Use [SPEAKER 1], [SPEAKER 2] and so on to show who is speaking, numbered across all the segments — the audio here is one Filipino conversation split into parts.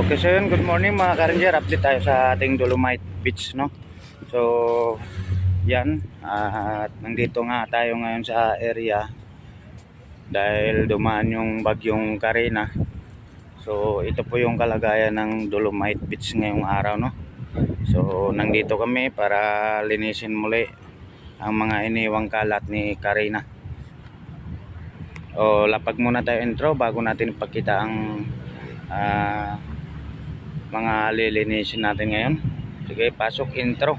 [SPEAKER 1] Okay, so yun, good morning mga ka-ranger. Update tayo sa ating Dolomite Beach, no? So, yan. At nandito nga tayo ngayon sa area dahil dumaan yung bagyong Karina. So, ito po yung kalagayan ng Dolomite Beach ngayong araw, no? So, nandito kami para linisin muli ang mga iniwang kalat ni Karina. O, lapag muna tayo intro bago natin ipakita ang ah, mga lilinisin natin ngayon. Sige, pasok intro.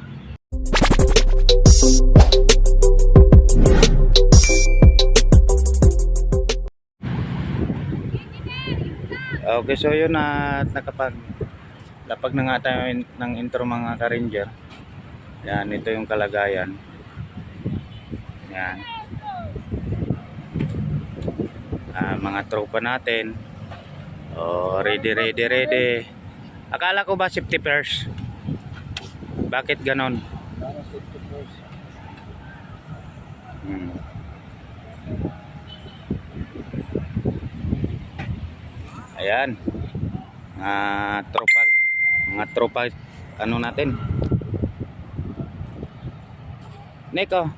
[SPEAKER 1] Okay, so yun at nakapag lapag na nga tayo ng intro mga ka-ranger. Yan, ito yung kalagayan. Yan. Ah, mga tropa natin. Oh, ready, ready, ready. Akala ko ba safety first? Bakit ganon? Hmm. Ayan. Mga tropa, mga tropa, ano natin? Neko.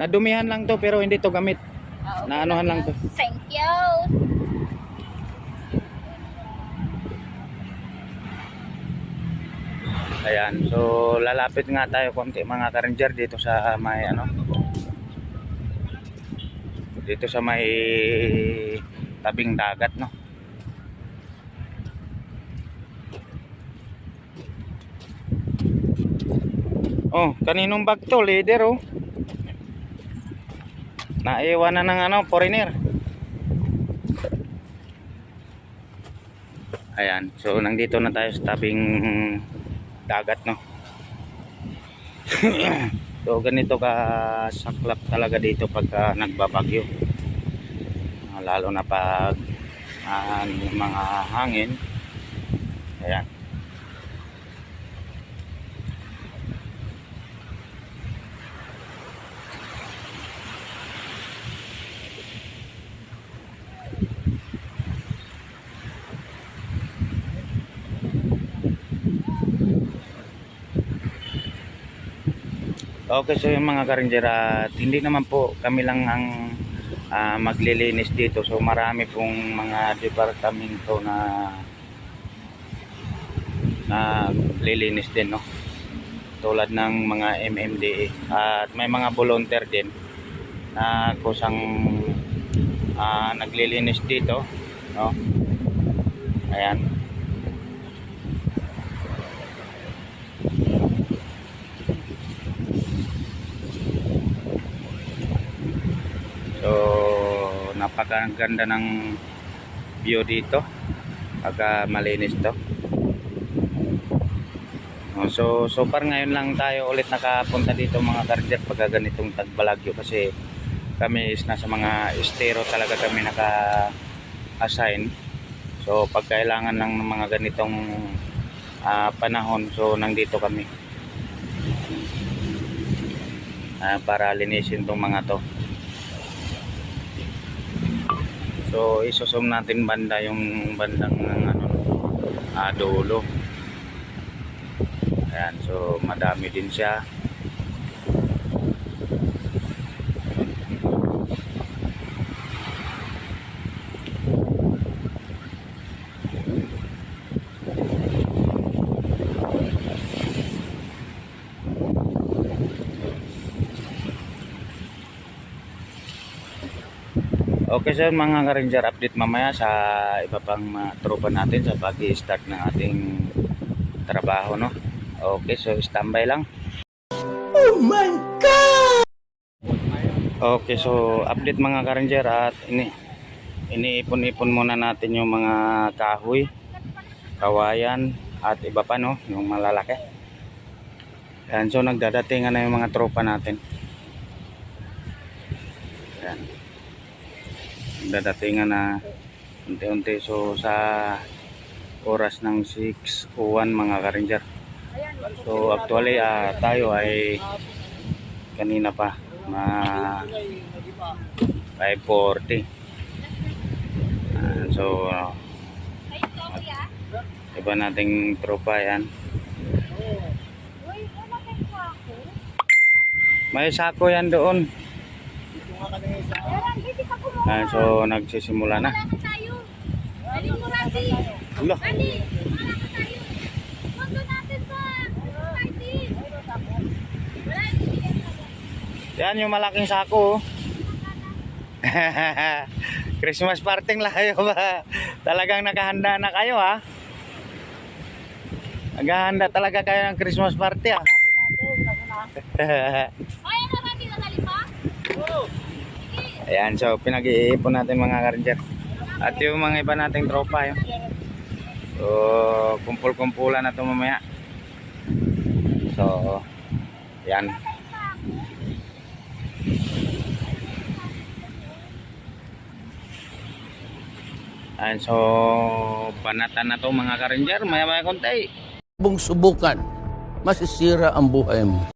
[SPEAKER 1] Nadumihan lang to pero hindi to gamit.
[SPEAKER 2] Ah,
[SPEAKER 1] Naanuhan lang to.
[SPEAKER 2] Thank you.
[SPEAKER 1] Ayan, so lalapit nga tayo konti mga ka-ranger dito sa may ano dito sa may tabing dagat no. Oh, kaninong bag to, leader oh. Naiwan na ng ano, foreigner. Ayan, so nandito na tayo sa tabing dagat no. so ganito ka saklap talaga dito pagka nagbabagyo. Ah, Lalo na pag ah, mga hangin. Ayan. Okay, so yung mga karinjer, at hindi naman po kami lang ang ah, maglilinis dito. So marami pong mga departamento na na lilinis din, no? Tulad ng mga MMDA. At may mga volunteer din na kusang ah, naglilinis dito, no? Ayan. So, napakaganda ng view dito. Pagka malinis to. Oh, So, so far ngayon lang tayo ulit nakapunta dito mga kardiyak pagka ganitong tagbalagyo kasi kami is nasa mga estero talaga kami naka-assign. So, pag kailangan lang ng mga ganitong ah, panahon, so nandito kami. Ah, para linisin tong mga to. So isusum natin banda yung bandang ano ah, dulo. Ayan, so madami din siya. Okay sir, mga ka-ranger update mamaya sa iba pang mga tropa natin sa pag-start ng ating trabaho, no? Okay, so standby lang. Oh my God! Okay, so update mga ka-ranger at ini iniipon-ipon muna natin yung mga kahoy, kawayan at iba pa, no? Yung malalaki. Yan, so nagdadatingan na yung mga tropa natin. Yan dadatingan na unti-unti so sa oras ng 6.01 mga ka-ranger so actually ah, tayo ay kanina pa ma 5.40 Ayan, so, uh, iba nating tropa yan. May sako yan doon. Ayan, so, nagsisimula na. Ala, yan yung malaking sako. oh. Christmas parting lang kayo ba? Talagang nakahanda na kayo ha? Naghahanda talaga kayo ng Christmas party ah. Ayan, so pinag-iipon natin mga karnger. At yung mga iba nating tropa yun. So, kumpul-kumpulan na ito mamaya. So, yan. Ayan, so, banatan na to mga karnger. Maya-maya konti.
[SPEAKER 2] Bung subukan, masisira ang buhay mo.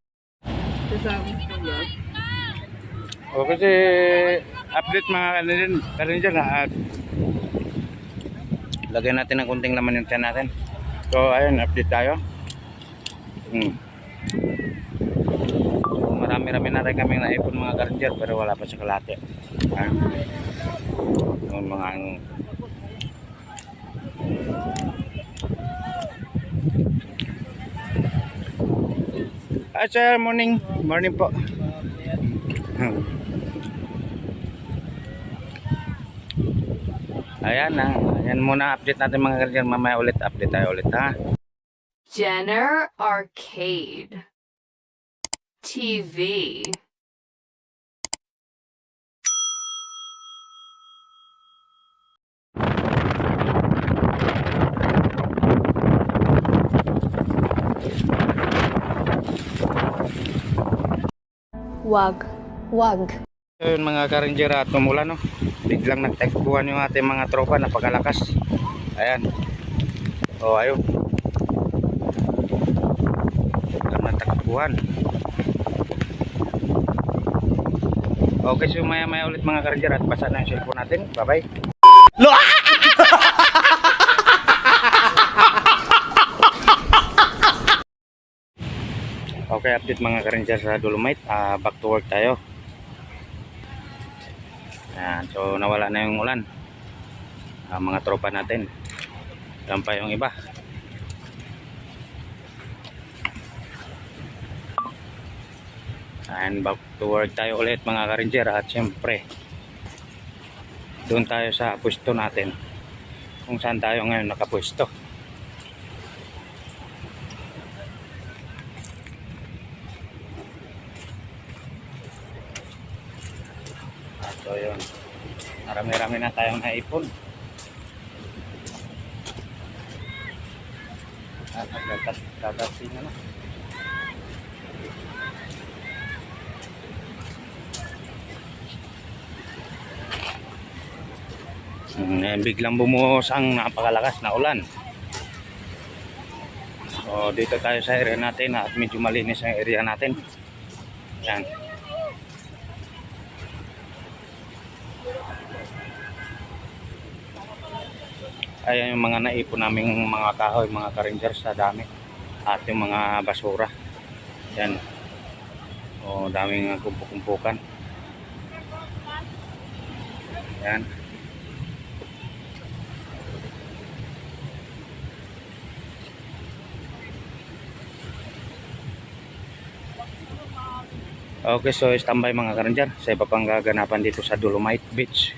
[SPEAKER 1] O kasi update mga kanin na at lagyan natin ng kunting laman yung tiyan natin. So ayun, update tayo. Hmm. So marami-rami na rin kami naipon mga karindyer pero wala pa sa kalate. Ha? Yung mga Ah, sir, morning. Morning po. Ayan na. Ayan muna update natin mga kardiyan. Mamaya ulit update tayo ulit ha.
[SPEAKER 3] Jenner Arcade TV.
[SPEAKER 4] Wag. Wag.
[SPEAKER 1] Ayun mga karinjer at tumula no. Biglang nagtagpuan yung ating mga tropa napakalakas. Ayan. Oh, ayun. Biglang nagtagpuan. Okay, so maya maya ulit mga karinjer at basa na yung cellphone natin. Bye bye. Okay, update mga karinjer sa Dolomite. Ah, back to work tayo. Ayan, so nawala na yung ulan. Ang mga tropa natin. Yan pa yung iba. And back to work tayo ulit mga karinjer at syempre doon tayo sa pwesto natin kung saan tayo ngayon nakapwesto. Ah, So yun. Marami-rami na tayong naipon. At nagkakasi na na. Hmm, eh, biglang bumuhos ang napakalakas na ulan. So dito tayo sa area natin at medyo malinis ang area natin. Yan. Ayan yung mga naipon naming mga kahoy, mga karangers sa dami. At yung mga basura. Yan. O daming kumpuk-kumpukan. Yan. Okay, so standby mga karanjar sa iba pang gaganapan dito sa Dolomite Beach.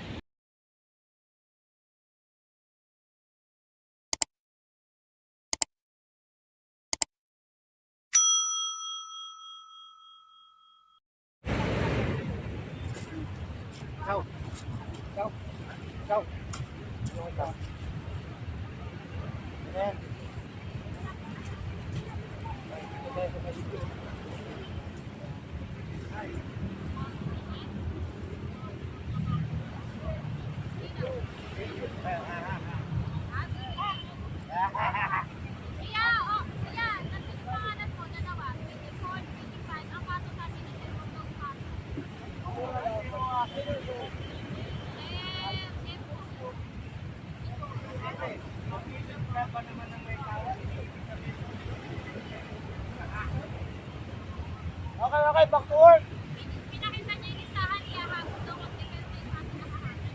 [SPEAKER 5] Không. Không. Không. Không. Lên. Lên. Lên. Lên. Pinakita niya yung listahan, iyahabol daw kung tingnan mo yung ating nakahanap.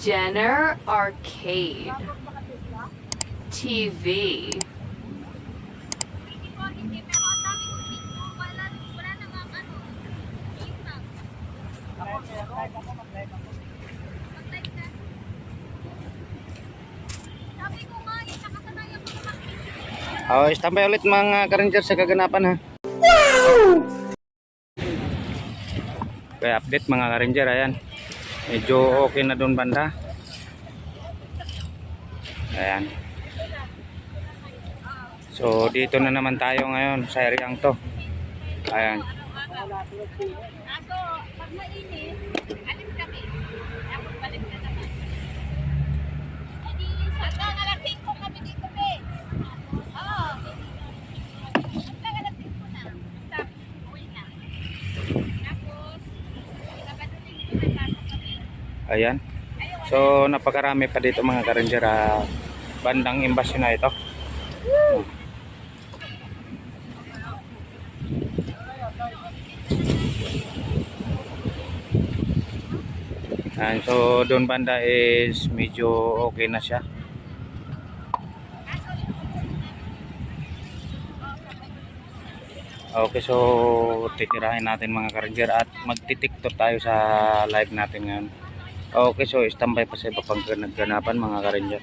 [SPEAKER 3] Jenner Arcade. TV.
[SPEAKER 5] Hindi po, hindi. Pero ang dami kong video. Wala, wala namang ano. Impact. Mag-like na. Sabi ko nga, eh, nakasanayan ko naman video.
[SPEAKER 1] Oh, standby ulit mga ka-ranger sa kaganapan ha. Kaya update mga ka-ranger, ayan. Medyo okay na doon banda. Ayan. So, dito na naman tayo ngayon sa areang to. Ayan.
[SPEAKER 5] Kaso, pag mainit, alis kami. Tapos balik na naman. Edi, hanggang alas 5 kami dito, be. Oo. Hanggang alas 5 na. Basta, uwi na. Tapos, Sabado linggo na pasok kami.
[SPEAKER 1] Ayan. So, napakarami pa dito mga ka-ranger ah, bandang imbasyon na ito. Ayan, so doon banda is medyo okay na siya. Okay, so titirahin natin mga ka-ranger at magtitiktok tayo sa live natin ngayon. Okay, so standby pa sa iba pang nagganapan mga ka-ranger.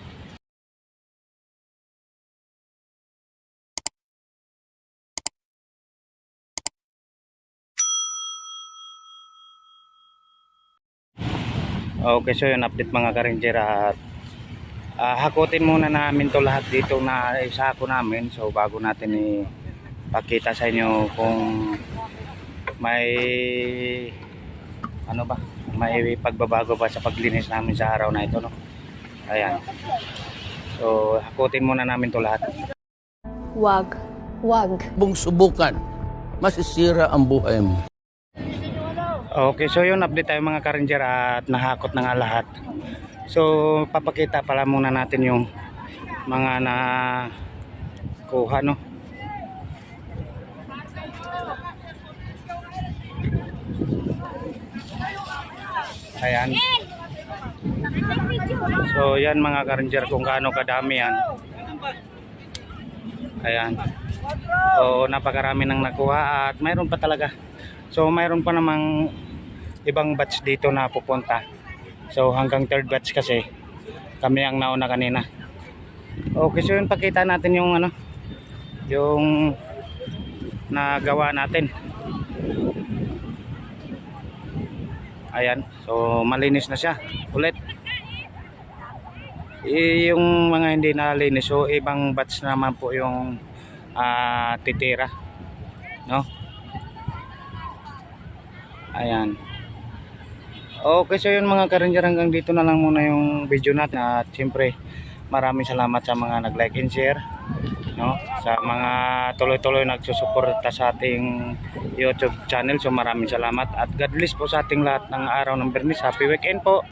[SPEAKER 1] Okay, so yun update mga ka-ranger at ah, hakutin muna namin to lahat dito na isako namin. So bago natin ipakita sa inyo kung may ano ba may pagbabago ba sa paglinis namin sa araw na ito no? Ayan. So hakutin muna namin to lahat.
[SPEAKER 4] Wag. Wag.
[SPEAKER 2] Bung subukan, masisira ang buhay mo.
[SPEAKER 1] okay so yun update tayo mga ka-ranger at nahakot na nga lahat. So papakita pala muna natin yung mga na kuha no ayan So yan mga ka-ranger kung gaano kadami yan. Ayan. So napakarami nang nakuha at mayroon pa talaga. So mayroon pa namang ibang batch dito na pupunta. So hanggang third batch kasi kami ang nauna kanina. Okay, so yun pakita natin yung ano yung nagawa natin. Ayan. So malinis na siya. Ulit. Eh, yung mga hindi nalinis so ibang batch naman po yung ah, titira no ayan okay so yun mga ka-ranger hanggang dito na lang muna yung video natin at siyempre maraming salamat sa mga nag like and share no? Sa mga tuloy-tuloy nagsusuporta sa ating YouTube channel so maraming salamat. At God bless po sa ating lahat ng araw ng Bernis happy weekend po